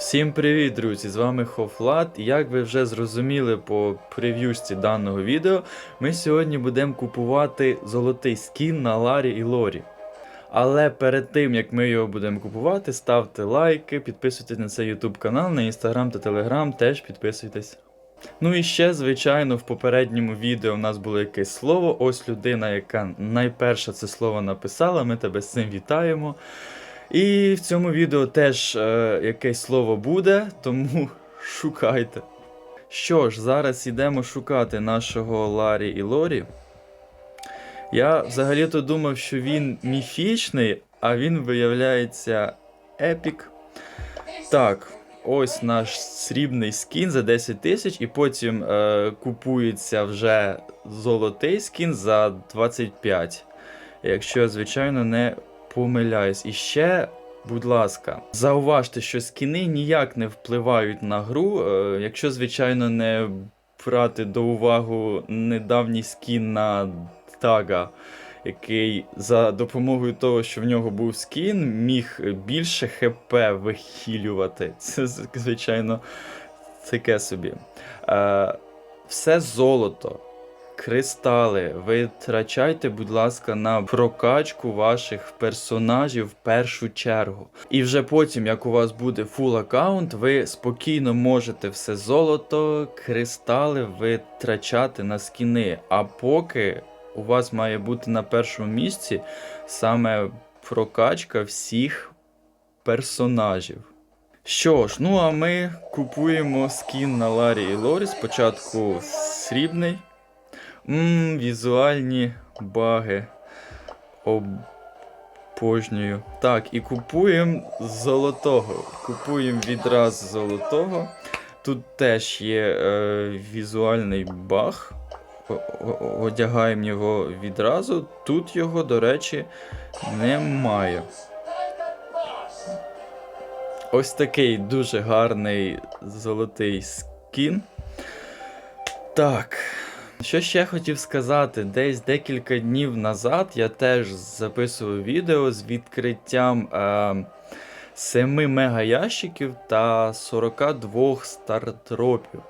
Всім привіт, друзі! З вами Хофлат. Як ви вже зрозуміли по прев'юшці даного відео, ми сьогодні будемо купувати золотий скін на Ларі і Лорі. Але перед тим як ми його будемо купувати, ставте лайки, підписуйтесь на цей YouTube канал, на Instagram та Telegram теж підписуйтесь. Ну і ще, звичайно, в попередньому відео в нас було якесь слово. Ось людина, яка найперше це слово написала. Ми тебе з цим вітаємо. І в цьому відео теж е, якесь слово буде, тому шукайте. Що ж, зараз йдемо шукати нашого Ларі і Лорі. Я взагалі-то думав, що він міфічний, а він виявляється епік. Так, ось наш срібний скін за 10 тисяч, і потім е, купується вже золотий скін за 25. Якщо звичайно, не помиляюсь. І ще, будь ласка, зауважте, що скіни ніяк не впливають на гру, е, якщо, звичайно, не брати до уваги недавній скін на Тага, який за допомогою того, що в нього був скін, міг більше ХП вихилювати. Це, звичайно, таке собі. Е, все золото кристали витрачайте, будь ласка, на прокачку ваших персонажів в першу чергу. І вже потім, як у вас буде фул аккаунт, ви спокійно можете все золото, кристали витрачати на скіни. А поки у вас має бути на першому місці саме прокачка всіх персонажів. Що ж, ну а ми купуємо скін на Ларі і Лорі. Спочатку срібний. Ммм, візуальні баги. Обожнюю. Так, і купуємо золотого. Купуємо відразу золотого. Тут теж є е, візуальний баг. Одягаємо його відразу. Тут його, до речі, немає. Ось такий дуже гарний золотий скін. Так. Що ще хотів сказати, десь декілька днів назад я теж записував відео з відкриттям е, 7 мегаящиків та 42 стартропів.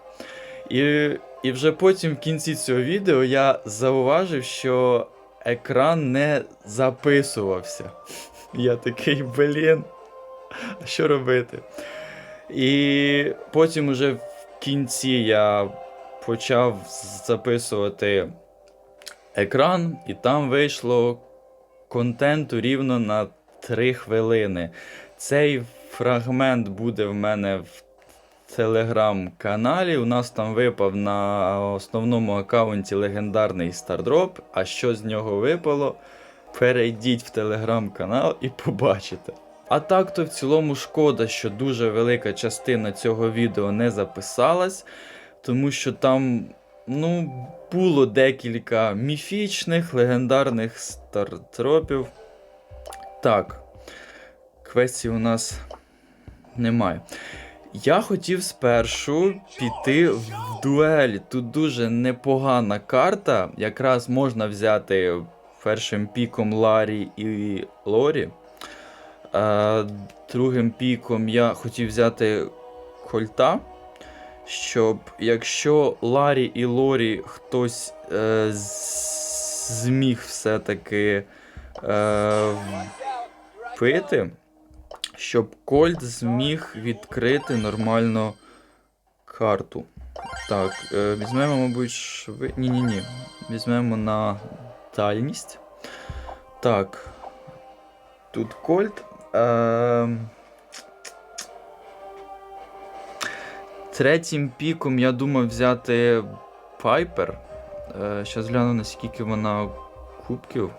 І, і вже потім в кінці цього відео я зауважив, що екран не записувався. Я такий, блін, що робити? І потім уже в кінці я почав записувати екран, і там вийшло контенту рівно на 3 хвилини. Цей фрагмент буде в мене в телеграм-каналі. У нас там випав на основному аккаунті легендарний стардроп. А що з нього випало? Перейдіть в телеграм-канал і побачите. А так то в цілому шкода, що дуже велика частина цього відео не записалась тому що там ну, було декілька міфічних, легендарних стартропів. Так, квестів у нас немає. Я хотів спершу піти в дуель. Тут дуже непогана карта. Якраз можна взяти першим піком Ларі і Лорі. А, другим піком я хотів взяти Кольта щоб якщо Ларі і Лорі хтось е, зміг все-таки е, пити, щоб Кольт зміг відкрити нормально карту. Так, е, візьмемо, мабуть, шви... Ні-ні-ні. Візьмемо на дальність. Так. Тут Кольт. Е, Третім піком я думав взяти Пайпер. Е, Щас гляну, наскільки вона кубків.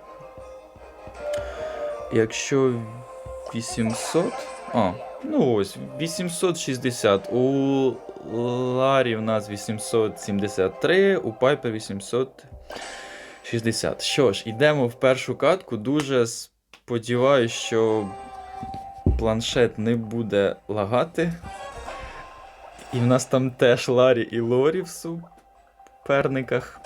Якщо 800. А, ну ось, 860. У Ларі в нас 873, у Пайпер 860. Що ж, йдемо в першу катку. Дуже сподіваюся, що планшет не буде лагати. І в нас там теж Ларі і Лорі в суперниках.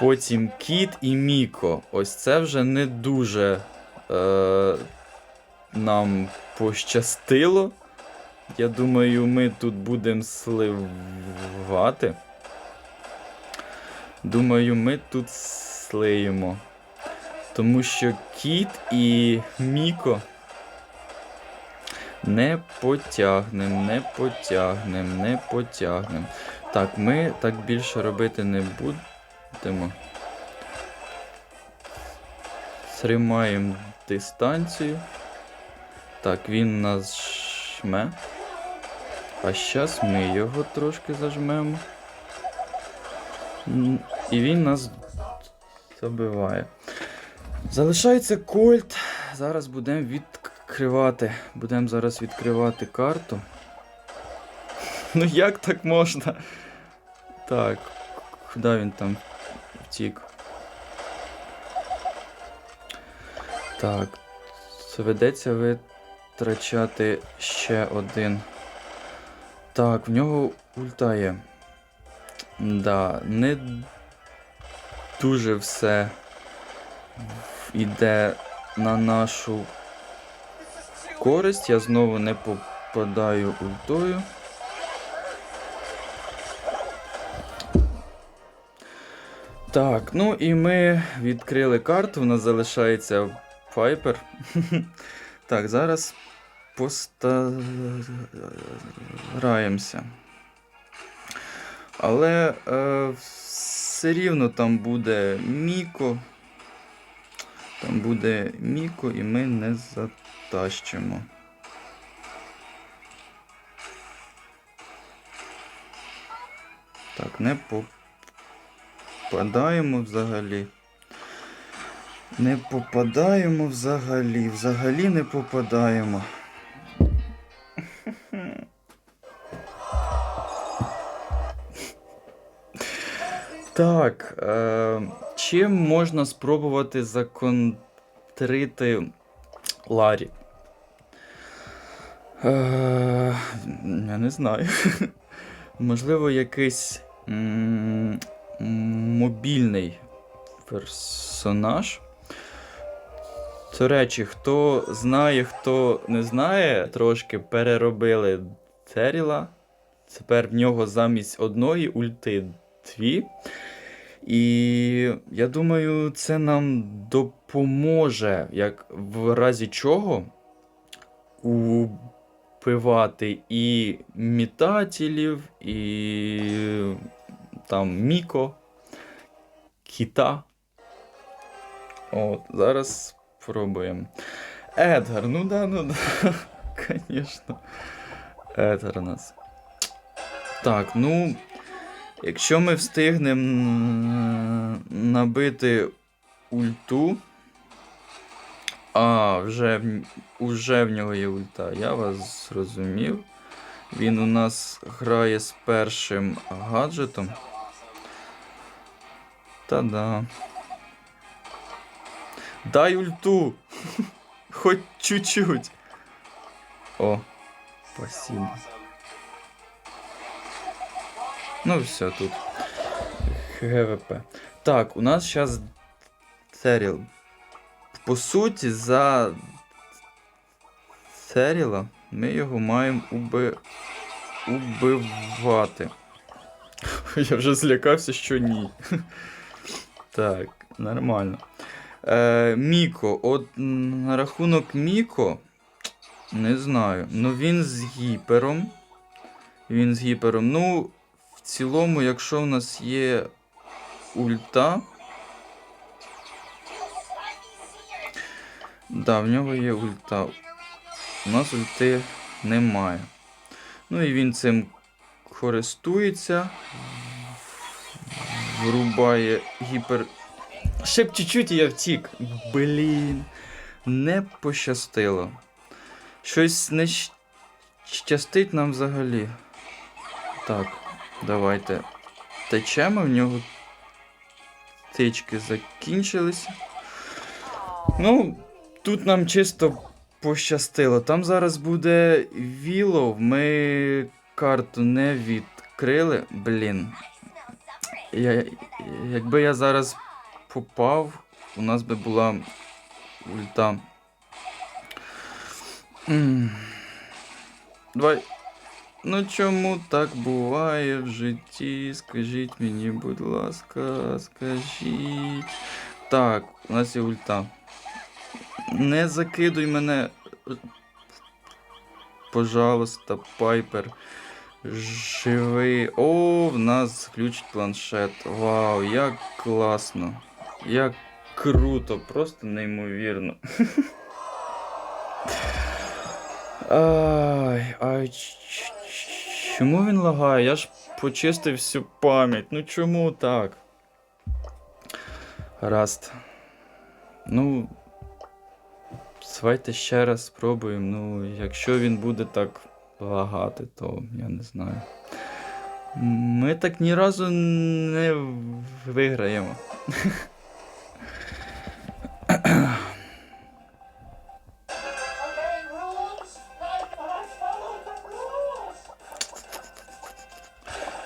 Потім Кіт і Міко. Ось це вже не дуже е, нам пощастило. Я думаю, ми тут будемо сливати. Думаю, ми тут слиємо. Тому що кіт і Міко не потягнем, не потягнем, не потягнем. Так, ми так більше робити не будемо. Тримаємо дистанцію. Так, він нас жме. А зараз ми його трошки зажмемо. І він нас забиває. Залишається кольт. Зараз будемо відкривати. Будемо зараз відкривати карту. Ну як так можна? Так, куди він там втік? Так, доведеться витрачати ще один. Так, в нього ульта є. Да, не дуже все йде на нашу користь. Я знову не попадаю ультою. Так, ну і ми відкрили карту, у нас залишається Пайпер. Так, зараз постараємося. Але е, все рівно там буде Міко. Там буде Міко, і ми не затащимо. Так, не попадаємо взагалі. Не попадаємо взагалі. Взагалі не попадаємо. Так. Е, чим можна спробувати законтрити Ларі? Е, я не знаю. Можливо, якийсь м- мобільний персонаж. До речі, хто знає, хто не знає, трошки переробили Теріла. Тепер в нього замість одної ульти дві. І я думаю, це нам допоможе, як в разі чого убивати і мітателів, і там Міко, кіта. От, зараз спробуємо. Едгар, ну да, ну да. Звісно. Едгар у нас. Так, ну. Якщо ми встигнемо набити ульту. А, вже, уже в нього є ульта. Я вас зрозумів. Він у нас грає з першим гаджетом. Та-да. Дай ульту! Хоть чуть-чуть. О, спасибо. Ну, все тут. ГВП. Так, у нас зараз Церіл. По суті, за Церіла ми його маємо уби... убивати. Я вже злякався, що ні. Так, нормально. Е, Міко, от на рахунок Міко, не знаю. Ну він з гіпером. Він з гіпером. Ну, цілому, якщо в нас є ульта. Да, в нього є ульта. У нас ульти немає. Ну і він цим користується. Врубає гіпер. Ще б чуть-чуть і я втік. Блін. Не пощастило. Щось не щастить нам взагалі. Так, давайте. Течемо, в нього тички закінчилися. Ну, тут нам чисто пощастило. Там зараз буде Вілов. Ми карту не відкрили. Блін. Я, якби я зараз попав, у нас би була ульта. Давай. Ну чому так буває в житті? Скажіть мені, будь ласка, скажіть. Так, у нас є ульта. Не закидуй мене. Пожалуйста, Пайпер. Живи. О, в нас включить планшет. Вау, як класно. Як круто, просто неймовірно. Ай, ай, чому він лагає? Я ж почистив всю пам'ять. Ну чому так? Гаразд. Ну. Давайте ще раз спробуємо. Ну, якщо він буде так лагати, то я не знаю. Ми так ні разу не виграємо.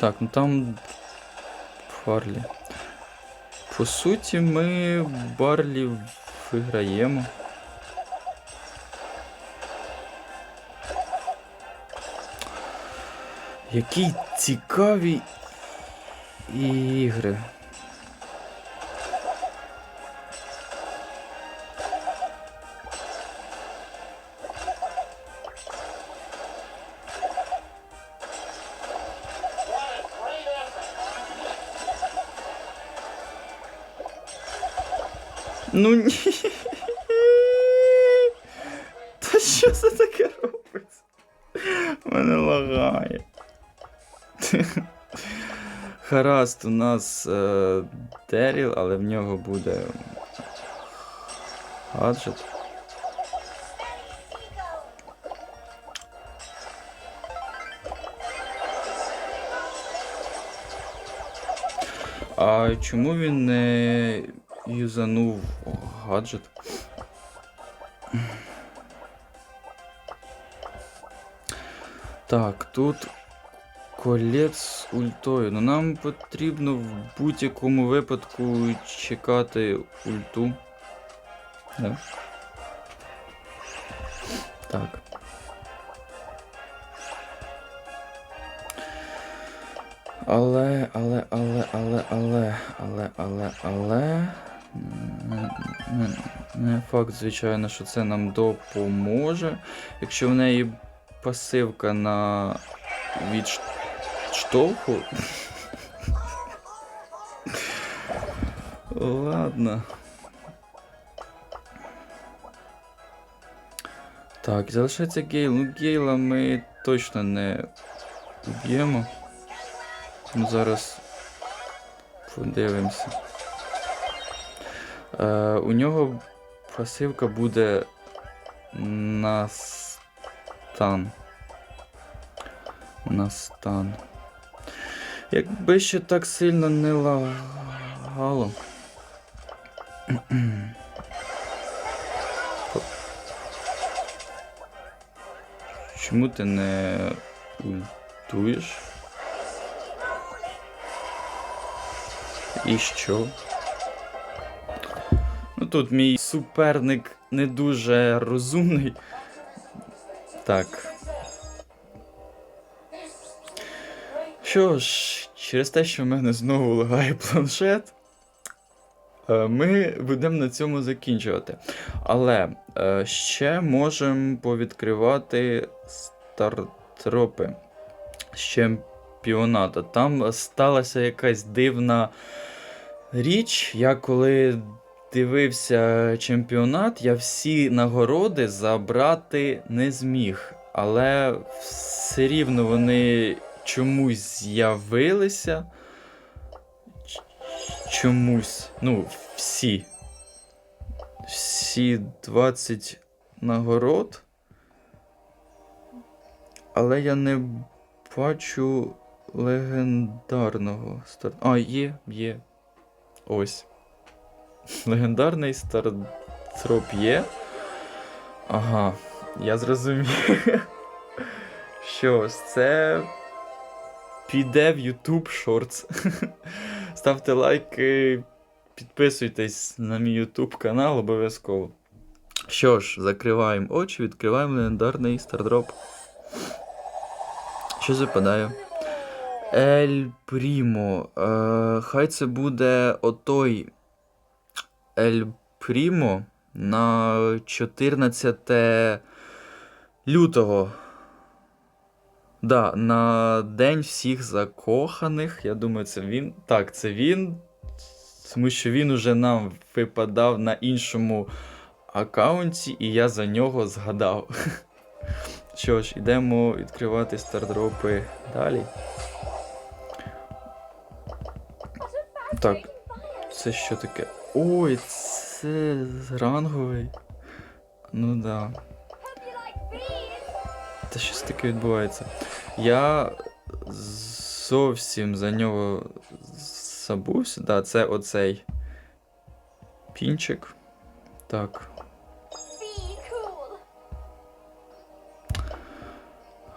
Так, ну там Барлі. По суті, ми Барлі виграємо. Які цікаві ігри. Ну ні. Та що це таке робиться? Мене лагає. Гаразд, у нас е, Деріл, але в нього буде гаджет. А чому він не юзанув гаджет? Так, тут колець з ультою. Ну нам потрібно в будь-якому випадку чекати ульту. Да. Так. Але, але, але, але, але, але, але, але. Не факт, звичайно, що це нам допоможе. Якщо в неї пасивка на відштовху. Ладно. Так, залишається Гейл. Ну, Гейла ми точно не уб'ємо. Зараз подивимося. Е, у нього пасивка буде на стан. На стан. Якби ще так сильно не лагало. Чому ти не ультуєш? І що? Тут мій суперник не дуже розумний. Так. Що ж, через те, що в мене знову лагає планшет, е, ми будемо на цьому закінчувати. Але е, ще можемо повідкривати стартропи з чемпіоната. Там сталася якась дивна річ. Я коли дивився чемпіонат, я всі нагороди забрати не зміг. Але все рівно вони чомусь з'явилися. Чомусь. Ну, всі. Всі 20 нагород. Але я не бачу легендарного стар... А, є, є. Ось. Легендарний стартроп є. Ага, я зрозумів. Що ж, це піде в YouTube Shorts. Ставте лайки, підписуйтесь на мій YouTube канал обов'язково. Що ж, закриваємо очі, відкриваємо легендарний стардроп. Що западає? Ель Прімо. Е, хай це буде отой Ель Прімо на 14 лютого. Да, на День всіх закоханих. Я думаю, це він. Так, це він. Тому що він уже нам випадав на іншому аккаунті, і я за нього згадав. Що ж, йдемо відкривати стардропи далі. Так, це що таке? Ой, це ранговий. Ну да. Та щось таке відбувається. Я зовсім за нього забувся. Да, це оцей пінчик. Так.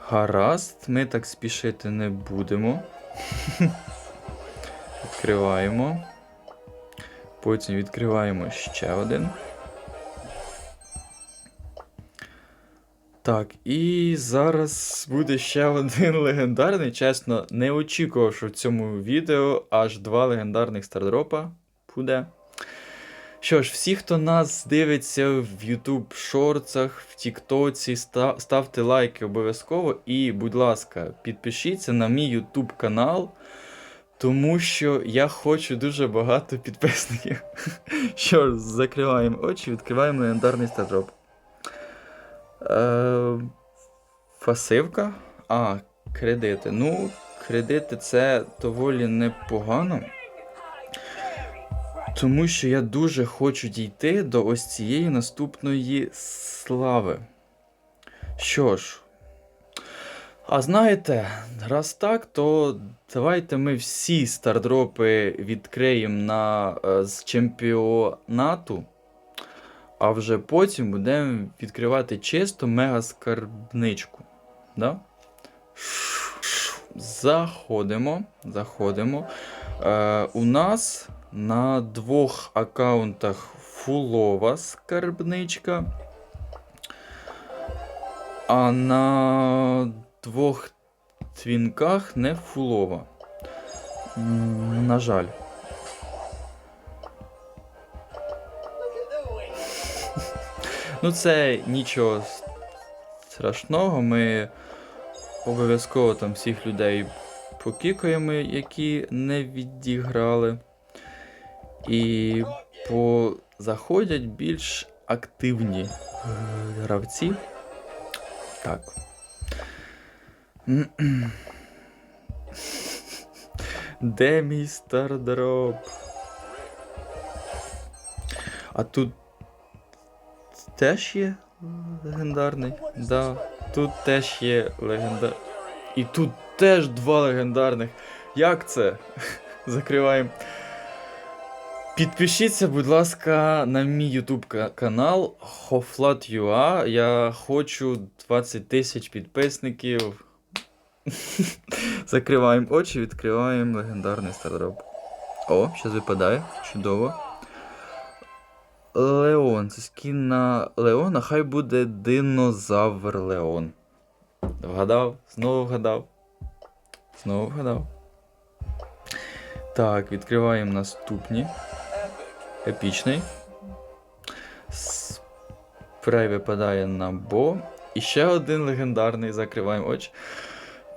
Гаразд, ми так спішити не будемо. Відкриваємо. Потім відкриваємо ще один. Так, і зараз буде ще один легендарний. Чесно, не очікував, що в цьому відео аж два легендарних стардропа буде. Що ж, всі, хто нас дивиться в YouTube шорцах, в Тіктоці, ста- ставте лайки обов'язково. І, будь ласка, підпишіться на мій YouTube канал, тому що я хочу дуже багато підписників. Що ж, закриваємо очі, відкриваємо легендарний стардроп. Е, Фасивка. А, кредити. Ну, кредити це доволі непогано. Тому що я дуже хочу дійти до ось цієї наступної слави. Що ж. А знаєте, раз так, то давайте ми всі стардропи відкриємо на, е, з чемпіонату, а вже потім будемо відкривати чисто мегаскарбничку. Да? Заходимо. Заходимо. Е, у нас на двох аккаунтах фулова скарбничка. А на двох твінках не фулова. На жаль. Ну, це нічого страшного. Ми обов'язково там всіх людей покікаємо, які не відіграли. І по... заходять більш активні гравці. Так. Де мій стардроп? А тут теж є легендарний. Да, тут теж є легендар. І тут теж два легендарних. Як це? Закриваємо. Підпишіться, будь ласка, на мій YouTube ка- канал Hoflat.ua. Я хочу 20 тисяч підписників. Закриваємо очі, відкриваємо легендарний стардроп. О, зараз випадає. Чудово. Леон. Це скін на Леона. Хай буде динозавр Леон. Вгадав? Знову вгадав. Знову вгадав. Так, відкриваємо наступні. Епічний. Спрей випадає на Бо. І ще один легендарний. Закриваємо очі.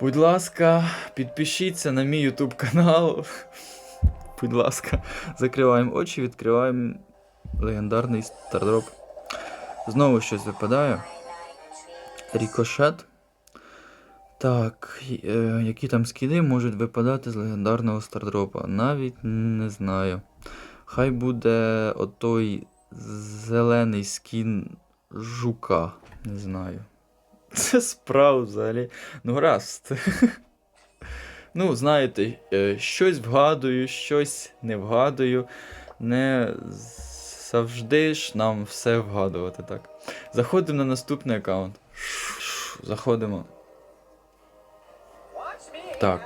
Будь ласка, підпишіться на мій YouTube канал. Будь ласка, закриваємо очі, відкриваємо легендарний стардроп. Знову щось випадає. Рікошет. Так, е, які там скіди можуть випадати з легендарного стардропа? Навіть не знаю. Хай буде отой зелений скін жука. Не знаю. Це справа взагалі. Ну, гаразд. Ну, знаєте, е, щось вгадую, щось не вгадую. Не завжди ж нам все вгадувати так. Заходимо на наступний аккаунт. Заходимо. Так.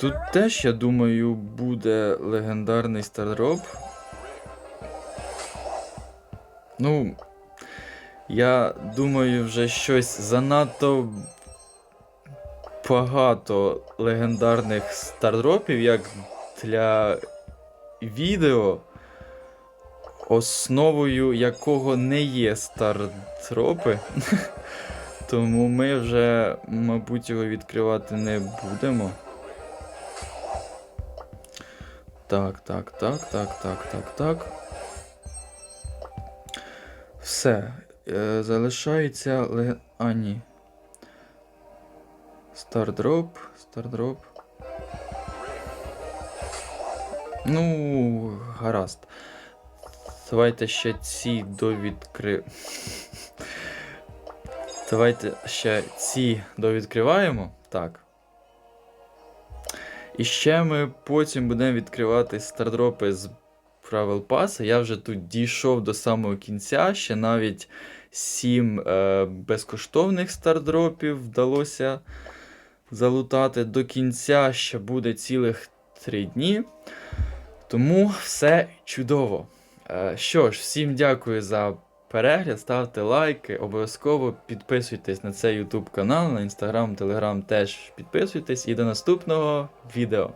Тут теж, я думаю, буде легендарний стардроп. Ну, я думаю, вже щось занадто багато легендарних стардропів, як для відео, основою якого не є стардропи. Тому ми вже, мабуть, його відкривати не будемо. Так, так, так, так, так, так, так. Все. Е, залишається ле... А, ні. Стардроп, стардроп. Ну, гаразд. Давайте ще ці довідкри. Давайте ще ці довідкриваємо. Так. І ще ми потім будемо відкривати стардропи з правил паса. Я вже тут дійшов до самого кінця. Ще навіть 7 е, безкоштовних стардропів вдалося залутати. До кінця ще буде цілих 3 дні. Тому все чудово. Е, що ж, всім дякую за перегляд, ставте лайки, обов'язково підписуйтесь на цей YouTube канал, на Instagram, Telegram теж підписуйтесь і до наступного відео.